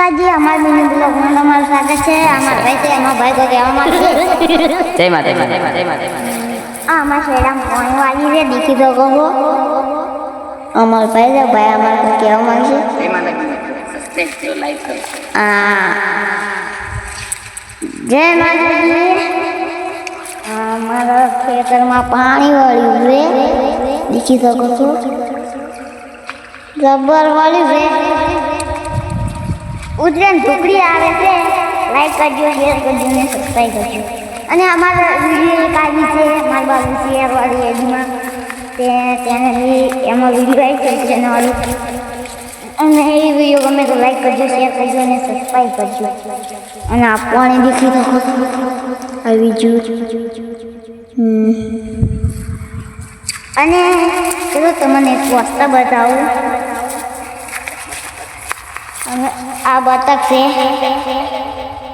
કાકાજી અમાર મિની બ્લોગમાં તમારું સ્વાગત છે. અમાર ભાઈ છે અમાર ભાઈ તો કહેવા જય માતા જય માતા જય માતા આ અમાર શેરામાં કોણ વાલી રે દીખી તો કહો અમાર ભાઈ છે ભાઈ અમારે તો કહેવા માંગશે. જય માતા સબસ્ક્રાઇબ કરો લાઈક કરો. આ જય માતાજી. અમારા ખેતરમાં પાણી વાળ્યું છે. દીખી શકો છો જબર વાળ્યું છે. ઉતરેન ટુકડી આવે છે લાઈક કરજો શેર કરજો ને સબસ્ક્રાઈબ કરજો. અને અમારા વીડિયો એક આવી છે, મારા બાબુ શેર વાળી એડીમાં તે તેને એમાં વીડિયો આવી છે ચેનલ અને એ વીડિયો ગમે તો લાઈક કરજો શેર કરજો અને સબસ્ક્રાઈબ કરજો. અને આપવાને દેખી દીખી આવી જુ. અને ચલો તમને એક વાસ્તા બતાવું. આ બતક છે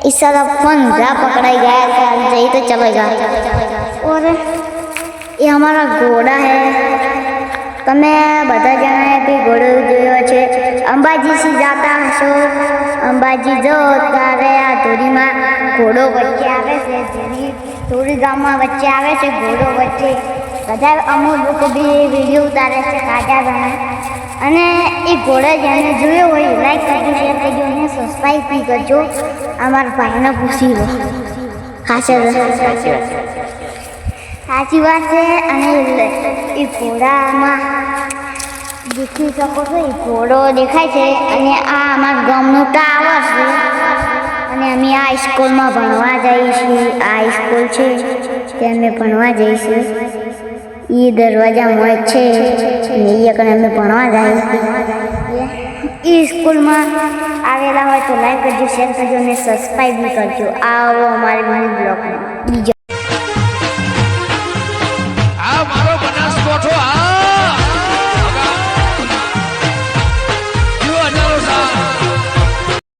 इस तरफ पंजा पकड़ाई गया है यही तो चलेगा और ये हमारा घोड़ा है તમે બધા જણાએ બી ઘોડો જોયો છે અંબાજી થી જાતા હશો અંબાજી જો ત્યારે આ ધોરીમાં ઘોડો વચ્ચે આવે છે ધોરી ધોરી ગામમાં વચ્ચે આવે છે ઘોડો વચ્ચે બધા અમુક લોકો બી વિડીયો ઉતારે છે કાઢ્યા જણા અને એ ઘોડો જેને જોયો હોય લાઈક કરજો શેર કરજો અને સબસ્ક્રાઈબ બી કરજો. અમારા ભાઈને પૂછી લો. ખાસે સાચી વાત છે. અને એ ઘોડામાં દેખી શકો છો, એ ઘોડો દેખાય છે. અને આ અમારા ગામનું ટાવર છે. અને અમે આ સ્કૂલમાં ભણવા છીએ આ સ્કૂલ છે. ત્યાં અમે ભણવા જઈશું. એ દરવાજા જ છે. અને એ કને અમે ભણવા જાય. એ સ્કૂલમાં આવેલા હોય તો લાઈક કરજો શેર કરજો અને સબસ્ક્રાઈબ કરજો. આવો અમારી બ્લોગમાં બીજો